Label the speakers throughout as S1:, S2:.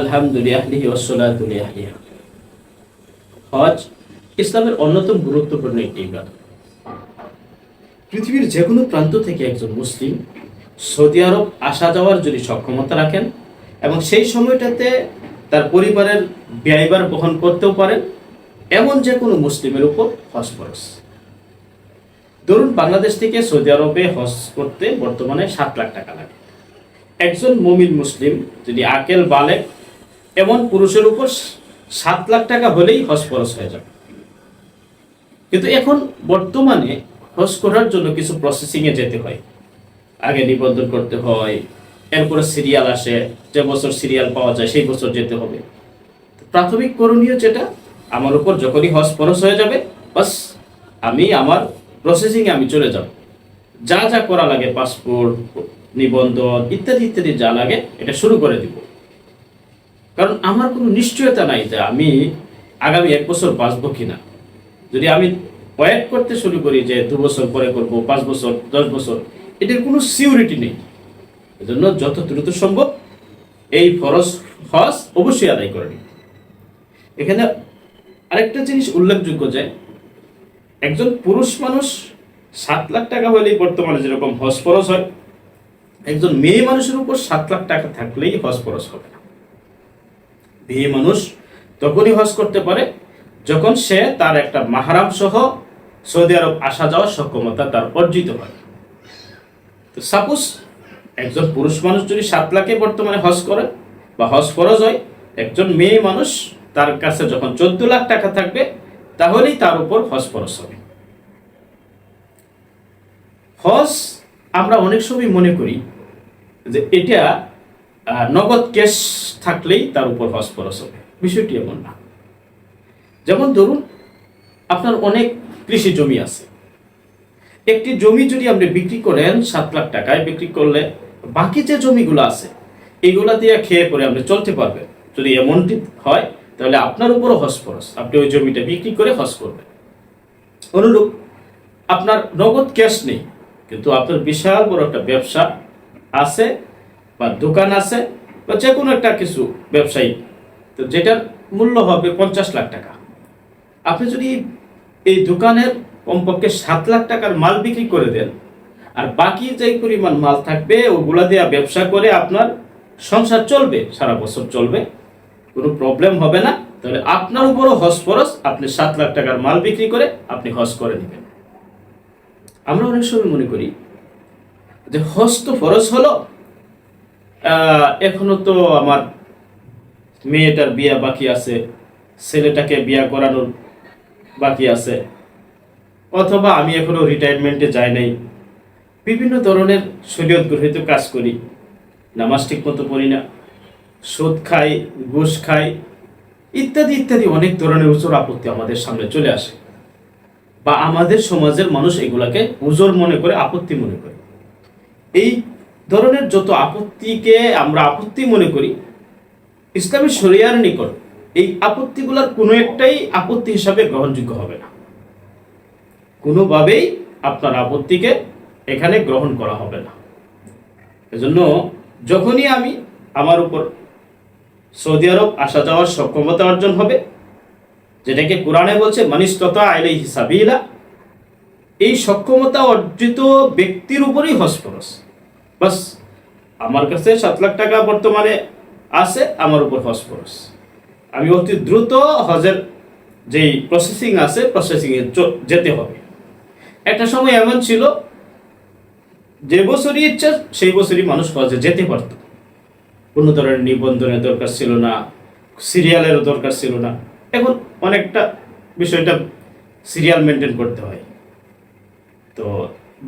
S1: আলহামদুলিল্লাহ হজ ইসলামের অন্যতম গুরুত্বপূর্ণ একটি পৃথিবীর যে কোনো প্রান্ত থেকে একজন মুসলিম সৌদি আরব আসা যাওয়ার যদি সক্ষমতা রাখেন এবং সেই সময়টাতে তার পরিবারের ব্যয়বার বহন করতেও পারেন, এমন যে কোনো মুসলিমের উপর হজ ফরজ। ধরুন বাংলাদেশ থেকে সৌদি আরবে হজ করতে বর্তমানে সাত লাখ টাকা লাগে। একজন মমিন মুসলিম যদি আকেল বালেক এমন পুরুষের উপর সাত লাখ টাকা হলেই হজ ফরজ হয়ে যাবে। কিন্তু এখন বর্তমানে হজ করার জন্য কিছু প্রসেসিংয়ে যেতে হয়। আগে নিবন্ধন করতে হয়, এরপরে সিরিয়াল আসে, যে বছর সিরিয়াল পাওয়া যায় সেই বছর যেতে হবে। প্রাথমিক করণীয় যেটা, আমার উপর যখনই হজ ফরজ হয়ে যাবে, বাস আমি আমার প্রসেসিংয়ে আমি চলে যাব। যা যা করা লাগে পাসপোর্ট নিবন্ধন, ইত্যাদি ইত্যাদি যা লাগে, এটা শুরু করে দিব। কারণ আমার কোনো নিশ্চয়তা নাই যে আমি আগামী এক বছর বাঁচবো কিনা। যদি আমি ওয়েট করতে শুরু করি যে দু বছর পরে করব, পাঁচ বছর, দশ বছর, এটার কোনো সিউরিটি নেই। এজন্য যত দ্রুত সম্ভব এই ফরজ হজ অবশ্যই আদায় করে নিই এখানে আরেকটা জিনিস উল্লেখযোগ্য যে একজন পুরুষ মানুষ সাত লাখ টাকা হলেই বর্তমানে যেরকম হজ ফরজ হয়, একজন মেয়ে মানুষের উপর সাত লাখ টাকা থাকলেই হজ ফরজ হবে না। মেয়ে মানুষ, তখনই হজ করতে পারে। যখন সে তার একটা মাহারাম সহ সৌদি আরব আসা যাওয়ার সক্ষমতা তার অর্জিত হয়। তো সাপোজ একজন পুরুষ মানুষ যদি সাত লাখে বর্তমানে হজ করে বা হজ ফরজ হয়, একজন মেয়ে মানুষ তার কাছে যখন চোদ্দ লাখ টাকা থাকবে, তাহলেই তার উপর হজ ফরজ হবে। হজ আমরা অনেক সময় মনে করি যে এটা নগদ ক্যাশ থাকলেই তার উপর হজ ফরজ হবে। বিষয়টি এমন না। যেমন ধরুন, আপনার অনেক কৃষি জমি আছে। একটি জমি যদি আপনি বিক্রি করেন সাত লাখ টাকায় বিক্রি করলে বাকি যে জমিগুলো আছে এইগুলা দিয়ে খেয়ে পরে আপনি চলতে পারবেন। যদি এমনটি হয়, তাহলে আপনার উপরও হজ ফরজ আপনি ওই জমিটা বিক্রি করে হজ করবেন। অনুরূপ, আপনার নগদ ক্যাশ নেই, কিন্তু আপনার বিশাল বড় একটা ব্যবসা আছে বা দোকান আছে বা যে কোনো একটা কিছু ব্যবসায়ী, তো যেটার মূল্য হবে পঞ্চাশ লাখ টাকা। আপনি যদি এই দোকানের কমপক্ষে সাত লাখ টাকার মাল বিক্রি করে দেন, আর বাকি যে পরিমাণ মাল থাকবে, ওগুলা দিয়ে ব্যবসা করে আপনার সংসার চলবে, সারা বছর চলবে, কোনো প্রবলেম হবে না। তাহলে আপনার উপরও হজ ফরজ আপনি সাত লাখ টাকার মাল বিক্রি করে আপনি হজ করে নেবেন। আমরা অনেক সময় মনে করি যে হজ তো ফরজ হলো এখনও তো আমার মেয়েটার বিয়া বাকি আছে, ছেলেটাকে বিয়া করানোর বাকি আছে। অথবা আমি এখনও রিটায়ারমেন্টে যাই নাই। বিভিন্ন ধরনের শরীয়ত গ্রহিত কাজ করি। নামাজ ঠিক মতো পড়ি না, সুদ খাই, ঘুষ খাই, ইত্যাদি ইত্যাদি অনেক ধরনের উজোর আপত্তি আমাদের সামনে চলে আসে। বা আমাদের সমাজের মানুষ এগুলাকে উজোর মনে করে, আপত্তি মনে করে। এই ধরনের যত আপত্তিকে আমরা আপত্তি মনে করি, ইসলামী শরিয়ার নিকট এই আপত্তিগুলোর কোনো একটাই আপত্তি হিসাবে গ্রহণযোগ্য হবে না। কোনোভাবেই আপনার আপত্তিকে এখানে গ্রহণ করা হবে না। এজন্য যখনই আমি আমার উপর সৌদি আরব আসা যাওয়ার সক্ষমতা অর্জন হবে, যেটাকে কোরআনে বলছে, মানিস্ততা আইলে হিসাবিলা এই সক্ষমতা অর্জিত ব্যক্তির উপরই হজ ফরজ বাস, আমার কাছে সাত লাখ টাকা বর্তমানে আছে, আমার উপর ফরজ আমি অতি দ্রুত হজের যেই প্রসেসিং আছে প্রসেসিংয়ে যেতে হবে। একটা সময় এমন ছিল, যে বছরই ইচ্ছা, সেই বছরই মানুষ হজে যেতে পারত। কোনো ধরনের নিবন্ধনের দরকার ছিল না সিরিয়ালেরও দরকার ছিল না। এখন অনেকটা বিষয়টা সিরিয়াল মেনটেন করতে হয়। তো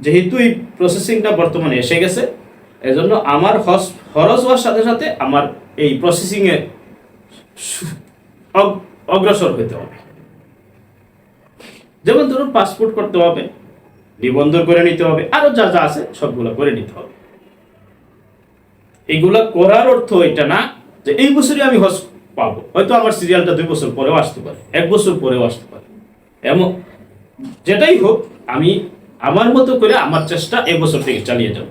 S1: যেহেতু এই প্রসেসিংটা বর্তমানে এসে গেছে এজন্য আমার খরচ হওয়ার সাথে সাথে আমার এই প্রসেসিংয়ে অগ্রসর হতে হবে। যেমন ধরুন পাসপোর্ট করতে হবে, নিবন্ধন করে নিতে হবে, আরও যা যা আছে সবগুলো করে নিতে হবে। এগুলা করার অর্থ এটা না যে এই বছরই আমি হজ পাবো। হয়তো আমার সিরিয়ালটা দুই বছর পরেও আসতে পারে, এক বছর পরেও আসতে পারে। এমন, যেটাই হোক, আমি আমার মতো করে আমার চেষ্টা এবছর থেকে চালিয়ে যাব।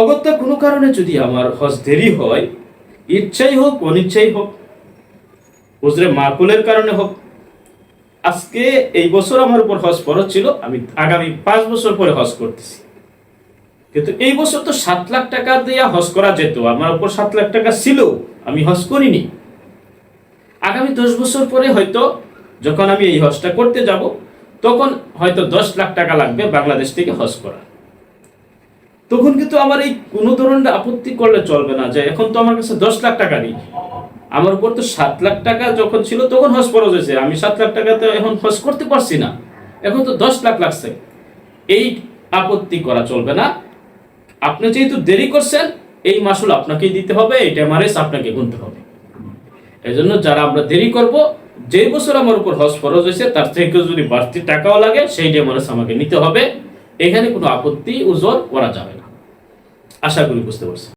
S1: অগত্যা কোনো কারণে যদি আমার হজ দেরি হয়, ইচ্ছাই হোক, অনিচ্ছাই হোক হুজরে মাকুলের কারণে হোক, আজকে এই বছর আমার উপর হজ ফরজ ছিল, আমি আগামী পাঁচ বছর পরে হজ করতেছি। কিন্তু এই বছর তো সাত লাখ টাকা দিয়ে হজ করা যেত, আমার উপর সাত লাখ টাকা ছিল, আমি হজ করিনি। আগামী দশ বছর পরে হয়তো যখন আমি এই হজটা করতে যাব, তখন হয়তো দশ লাখ টাকা লাগবে বাংলাদেশ থেকে হজ করা তখন কিন্তু আমার এই কোনো ধরনের আপত্তি করলে চলবে না, যে এখন তো আমার কাছে দশ লাখ টাকা নেই। আমার উপর তো সাত লাখ টাকা যখন ছিল তখন হজ ফরজ হয়েছে, আমি সাত লাখ টাকা তো এখন হজ করতে পারছি না। এখন তো দশ লাখ লাগছে। এই আপত্তি করা চলবে না। আপনি যেহেতু দেরি করছেন, এই মাসুল আপনাকেই দিতে হবে, এই ডেমারেজ আপনাকে গুনতে হবে। এই জন্য যারা আমরা দেরি করব যে বছর আমার উপর হজ ফরজ হয়েছে, তার থেকে যদি বাড়তি টাকাও লাগে, সেই ডেমারেজ আমাকে নিতে হবে। এখানে কোনো আপত্তি, উজোর করা যাবে আশা করি বুঝতে পারছেন।